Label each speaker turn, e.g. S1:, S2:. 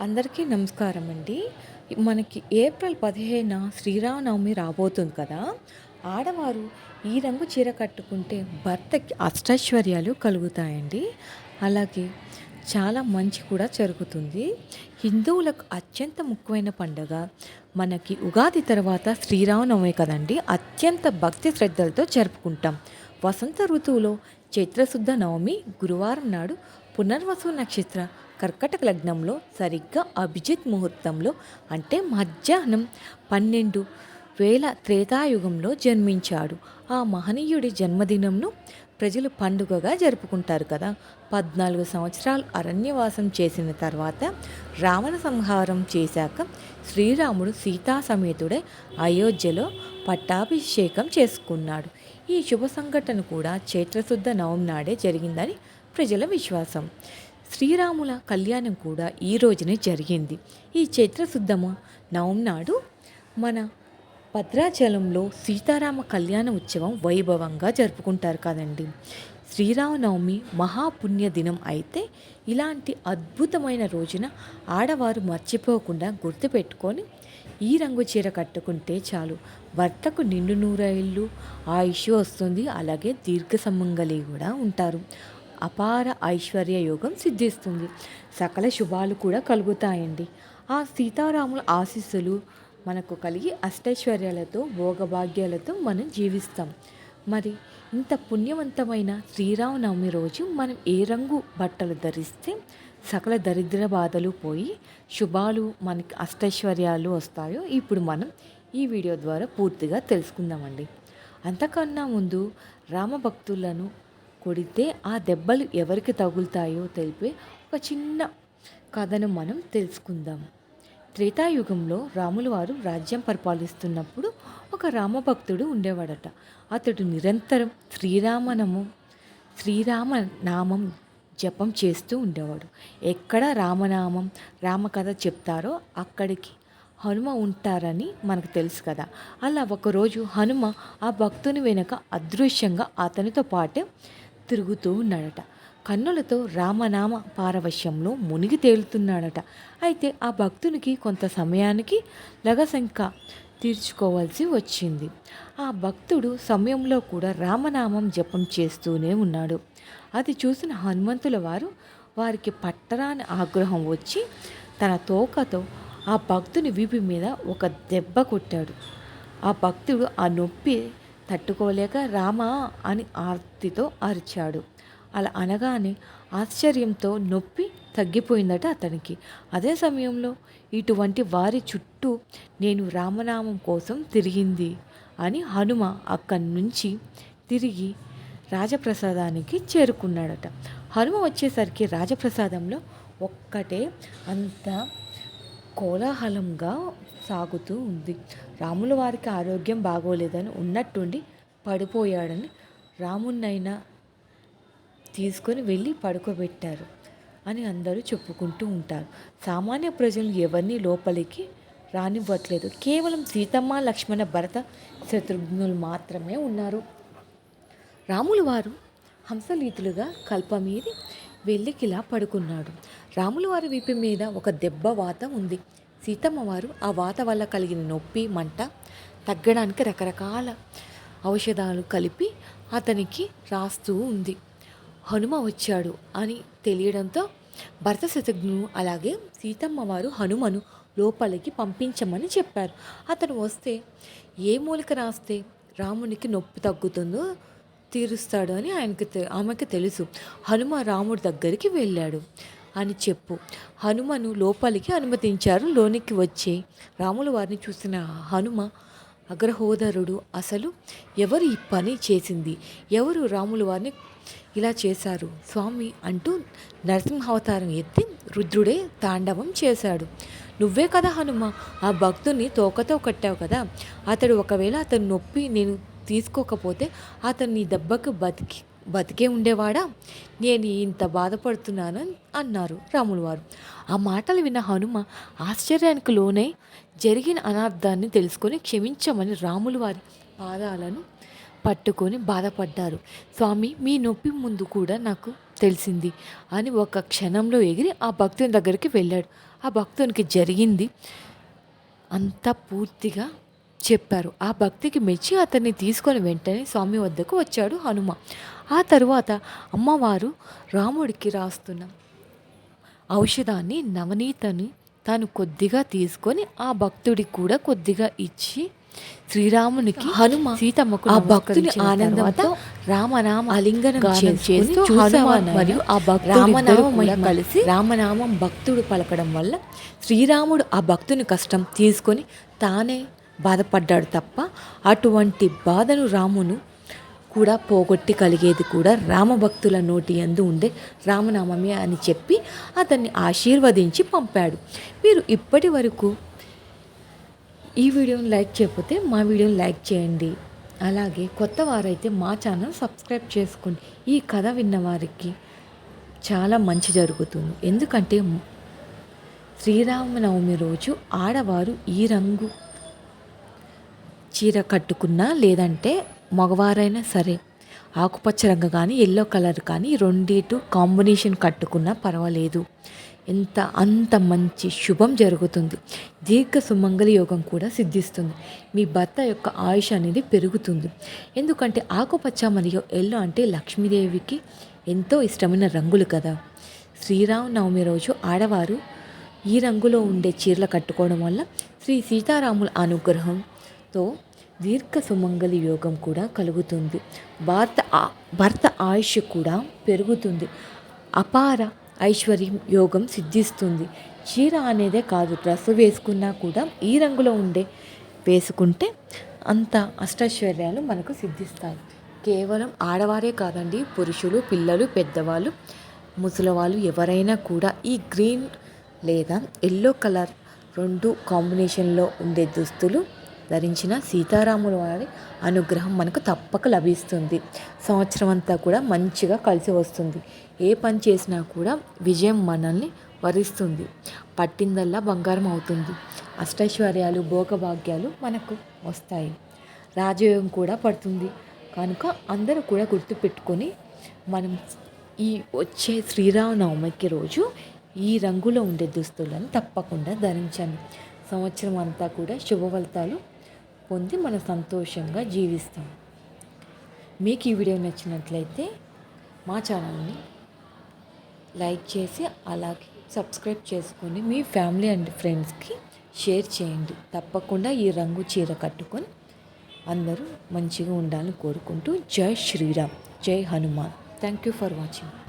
S1: అందరికీ నమస్కారం అండి మనకి ఏప్రిల్ పదిహేన శ్రీరామనవమి రాబోతుంది కదా. ఆడవారు ఈ రంగు చీర కట్టుకుంటే భర్తకి అష్టైశ్వర్యాలు కలుగుతాయండి. అలాగే చాలా మంచి కూడా జరుగుతుంది. హిందువులకు అత్యంత ముఖ్యమైన పండుగ మనకి ఉగాది తర్వాత శ్రీరామనవమి కదండి. అత్యంత భక్తి శ్రద్ధలతో జరుపుకుంటాం. వసంత ఋతువులో చైత్రశుద్ధ నవమి గురువారం నాడు పునర్వసు నక్షత్ర కర్కటక లగ్నంలో సరిగ్గా అభిజిత్ ముహూర్తంలో అంటే మధ్యాహ్నం పన్నెండు వేల త్రేతాయుగంలో జన్మించాడు. ఆ మహనీయుడి జన్మదినంను ప్రజలు పండుగగా జరుపుకుంటారు కదా. పద్నాలుగు సంవత్సరాలు అరణ్యవాసం చేసిన తర్వాత రావణ సంహారం చేశాక శ్రీరాముడు సీతా సమేతుడై అయోధ్యలో పట్టాభిషేకం చేసుకున్నాడు. ఈ శుభ సంఘటన కూడా చైత్రశుద్ధ నవం నాడే జరిగిందని ప్రజల విశ్వాసం. శ్రీరాముల కళ్యాణం కూడా ఈ రోజునే జరిగింది. ఈ చైత్రశుద్ధమ నవం నాడు మన భద్రాచలంలో సీతారామ కళ్యాణ ఉత్సవం వైభవంగా జరుపుకుంటారు కదండి. శ్రీరామనవమి మహాపుణ్య దినం అయితే ఇలాంటి అద్భుతమైన రోజున ఆడవారు మర్చిపోకుండా గుర్తుపెట్టుకొని ఈ రంగు చీర కట్టుకుంటే చాలు. భర్తకు నిండు నూరేళ్ళు ఆయుష్ వస్తుంది. అలాగే దీర్ఘ సమంగళి కూడా ఉంటారు. అపార ఐశ్వర్య యోగం సిద్ధిస్తుంది. సకల శుభాలు కూడా కలుగుతాయండి. ఆ సీతారాముల ఆశీస్సులు మనకు కలిగి అష్టైశ్వర్యాలతో భోగభాగ్యాలతో మనం జీవిస్తాం. మరి ఇంత పుణ్యవంతమైన శ్రీరామనవమి రోజు మనం ఏ రంగు బట్టలు ధరిస్తే సకల దరిద్ర బాధలు పోయి శుభాలు మనకి అష్టైశ్వర్యాలు వస్తాయో ఇప్పుడు మనం ఈ వీడియో ద్వారా పూర్తిగా తెలుసుకుందామండి. అంతకన్నా ముందు రామభక్తులను కొడితే ఆ దెబ్బలు ఎవరికి తగులుతాయో తెలిపే ఒక చిన్న కథను మనం తెలుసుకుందాం. త్రేతాయుగంలో రాములు వారు రాజ్యం పరిపాలిస్తున్నప్పుడు ఒక రామభక్తుడు ఉండేవాడట. అతడు నిరంతరం శ్రీరామనము శ్రీరామ నామం జపం చేస్తూ ఉండేవాడు. ఎక్కడ రామనామం రామకథ చెప్తారో అక్కడికి హనుమ ఉంటారని మనకు తెలుసు కదా. అలా ఒకరోజు హనుమ ఆ భక్తుని వెనుక అదృశ్యంగా అతనితో పాటే తిరుగుతూ ఉన్నాడట. కన్నులతో రామనామ పారవశ్యంలో మునిగి తేలుతున్నాడట. అయితే ఆ భక్తునికి కొంత సమయానికి లగశంక తీర్చుకోవాల్సి వచ్చింది. ఆ భక్తుడు సమయంలో కూడా రామనామం జపం చేస్తూనే ఉన్నాడు. అది చూసిన హనుమంతుల వారు వారికి పట్టరాని ఆగ్రహం వచ్చి తన తోకతో ఆ భక్తుని వీపు మీద ఒక దెబ్బ కొట్టాడు. ఆ భక్తుడు ఆ నొప్పి తట్టుకోలేక రామా అని ఆర్తితో అరిచాడు. అలా అనగానే ఆశ్చర్యంతో నొప్పి తగ్గిపోయిందట అతనికి. అదే సమయంలో ఇటువంటి వారి చుట్టూ నేను రామనామం కోసం తిరిగింది అని హనుమ అక్కడి నుంచి తిరిగి రాజప్రసాదానికి చేరుకున్నాడట. హనుమ వచ్చేసరికి రాజప్రసాదంలో ఒక్కటే అంత కోలాహలంగా సాగుతూ ఉంది. రాముల వారికి ఆరోగ్యం బాగోలేదని ఉన్నట్టుండి పడిపోయాడని రామున్నైనా తీసుకొని వెళ్ళి పడుకోబెట్టారు. అని అందరూ చెప్పుకుంటూ ఉంటారు. సామాన్య ప్రజలు ఎవరిని లోపలికి రానివ్వట్లేదు. కేవలం సీతమ్మ లక్ష్మణ భరత శత్రుఘ్నులు మాత్రమే ఉన్నారు. రాములు వారు హంసలీతులుగా కల్పమీది వెళ్ళికిలా పడుకున్నాడు. రాములు వారి వీపు మీద ఒక దెబ్బ వాత ఉంది. సీతమ్మ వారు ఆ వాత వల్ల కలిగిన నొప్పి మంట తగ్గడానికి రకరకాల ఔషధాలు కలిపి అతనికి రాస్తూ ఉంది. హనుమ వచ్చాడు అని తెలియడంతో భరత శతఘ్ను అలాగే సీతమ్మ వారు హనుమను లోపలికి పంపించమని చెప్పారు. అతను వస్తే ఏ మూలిక రాస్తే రామునికి నొప్పి తగ్గుతుందో తీరుస్తాడు అని ఆయనకి ఆమెకు తెలుసు. హనుమ రాముడి దగ్గరికి వెళ్ళాడు అని చెప్పు. హనుమను లోపలికి అనుమతించారు. లోనికి వచ్చి రాముల వారిని చూసిన హనుమ అగ్రహోదరుడు అసలు ఎవరు ఈ పని చేసింది? ఎవరు రాముల వారిని ఇలా చేశారు. స్వామి అంటూ నరసింహావతారం ఎత్తి రుద్రుడే తాండవం చేశాడు. నువ్వే కదా హనుమ ఆ భక్తుని తోకతో కట్టావు కదా. అతడు ఒకవేళ అతను నొప్పి నేను తీసుకోకపోతే అతను నీ దెబ్బకు బతికి బతికే ఉండేవాడా? నేను ఇంత బాధపడుతున్నాను అన్నారు రాములు వారు. ఆ మాటలు విన్న హనుమ ఆశ్చర్యానికి లోనై జరిగిన అనార్థాన్ని తెలుసుకొని క్షమించమని రాములు వారి పాదాలను పట్టుకొని బాధపడ్డారు. స్వామి మీ నొప్పి ముందు కూడా నాకు తెలిసింది అని ఒక క్షణంలో ఎగిరి ఆ భక్తుని దగ్గరికి వెళ్ళాడు. ఆ భక్తునికి జరిగింది అంతా పూర్తిగా చెప్పారు. ఆ భక్తికి మెచ్చి అతన్ని తీసుకొని వెంటనే స్వామి వద్దకు వచ్చాడు హనుమ. ఆ తరువాత అమ్మవారు రాముడికి రాస్తున్న ఔషధాన్ని నవనీతని తాను కొద్దిగా తీసుకొని ఆ భక్తుడికి కూడా కొద్దిగా ఇచ్చి శ్రీరామునికి హనుమ సీతమ్మకు ఆ భక్తుని ఆనందంతో రామనామ ఆలింగనం చేస్తూ హనుమాన్ మరియు ఆ రామనామం కలిసి రామనామం భక్తుడు పలకడం వల్ల శ్రీరాముడు ఆ భక్తుని కష్టం తీసుకొని తానే బాధపడ్డాడు తప్ప అటువంటి బాధను రామును కూడా పోగొట్టి కలిగేది కూడా రామభక్తుల నోటి అందు ఉండే రామనామమే అని చెప్పి అతన్ని ఆశీర్వదించి పంపాడు. మీరు ఇప్పటి వరకు ఈ వీడియోని లైక్ చేయకపోతే మా వీడియోని లైక్ చేయండి. అలాగే కొత్త వారైతే మా ఛానల్ సబ్స్క్రైబ్ చేసుకోండి. ఈ కథ విన్న వారికి చాలా మంచి జరుగుతుంది. ఎందుకంటే శ్రీరామనవమి రోజు ఆడవారు ఈ రంగు చీర కట్టుకున్నా లేదంటే మగవారైనా సరే ఆకుపచ్చ రంగు కానీ ఎల్లో కలర్ కానీ రెండిటు కాంబినేషన్ కట్టుకున్నా పర్వాలేదు. ఎంత అంత మంచి శుభం జరుగుతుంది. దీర్ఘ సుమంగళ యోగం కూడా సిద్ధిస్తుంది. మీ భర్త యొక్క ఆయుష్ అనేది పెరుగుతుంది. ఎందుకంటే ఆకుపచ్చ మరియు ఎల్లో అంటే లక్ష్మీదేవికి ఎంతో ఇష్టమైన రంగులు కదా. శ్రీరామనవమి రోజు ఆడవారు ఈ రంగులో ఉండే చీరలు కట్టుకోవడం వల్ల శ్రీ సీతారాముల అనుగ్రహంతో దీర్ఘ సుమంగళి యోగం కూడా కలుగుతుంది. భర్త భర్త ఆయుష్ కూడా పెరుగుతుంది. అపార ఐశ్వర్యం యోగం సిద్ధిస్తుంది. చీర అనేదే కాదు డ్రెస్ వేసుకున్నా కూడా ఈ రంగులో ఉండే. వేసుకుంటే అంత అష్టైశ్వర్యాలు మనకు సిద్ధిస్తాయి. కేవలం ఆడవారే కాదండి పురుషులు పిల్లలు పెద్దవాళ్ళు ముసలివాళ్ళు ఎవరైనా కూడా ఈ గ్రీన్ లేదా ఎల్లో కలర్ రెండు కాంబినేషన్లో ఉండే దుస్తులు ధరించిన సీతారాముల వారి అనుగ్రహం మనకు తప్పక లభిస్తుంది. సంవత్సరం అంతా కూడా మంచిగా కలిసి వస్తుంది. ఏ పని చేసినా కూడా విజయం మనల్ని వరిస్తుంది. పట్టిందల్లా బంగారం అవుతుంది. అష్టైశ్వర్యాలు భోగభాగ్యాలు మనకు వస్తాయి. రాజయోగం కూడా పడుతుంది. కనుక అందరూ కూడా గుర్తుపెట్టుకొని మనం ఈ వచ్చే శ్రీరామనవమికి రోజు ఈ రంగులో ఉండే దుస్తులను తప్పకుండా ధరించండి. సంవత్సరం అంతా కూడా శుభ ఫలితాలు పొంది మనం సంతోషంగా జీవిస్తాం. మీకు ఈ వీడియో నచ్చినట్లయితే మా ఛానల్ని లైక్ చేసి అలాగే సబ్స్క్రైబ్ చేసుకొని మీ ఫ్యామిలీ అండ్ ఫ్రెండ్స్కి షేర్ చేయండి. తప్పకుండా ఈ రంగు చీర కట్టుకొని అందరూ మంచిగా ఉండాలని కోరుకుంటూ జై శ్రీరామ్ జై Hanuman. Thank you for watching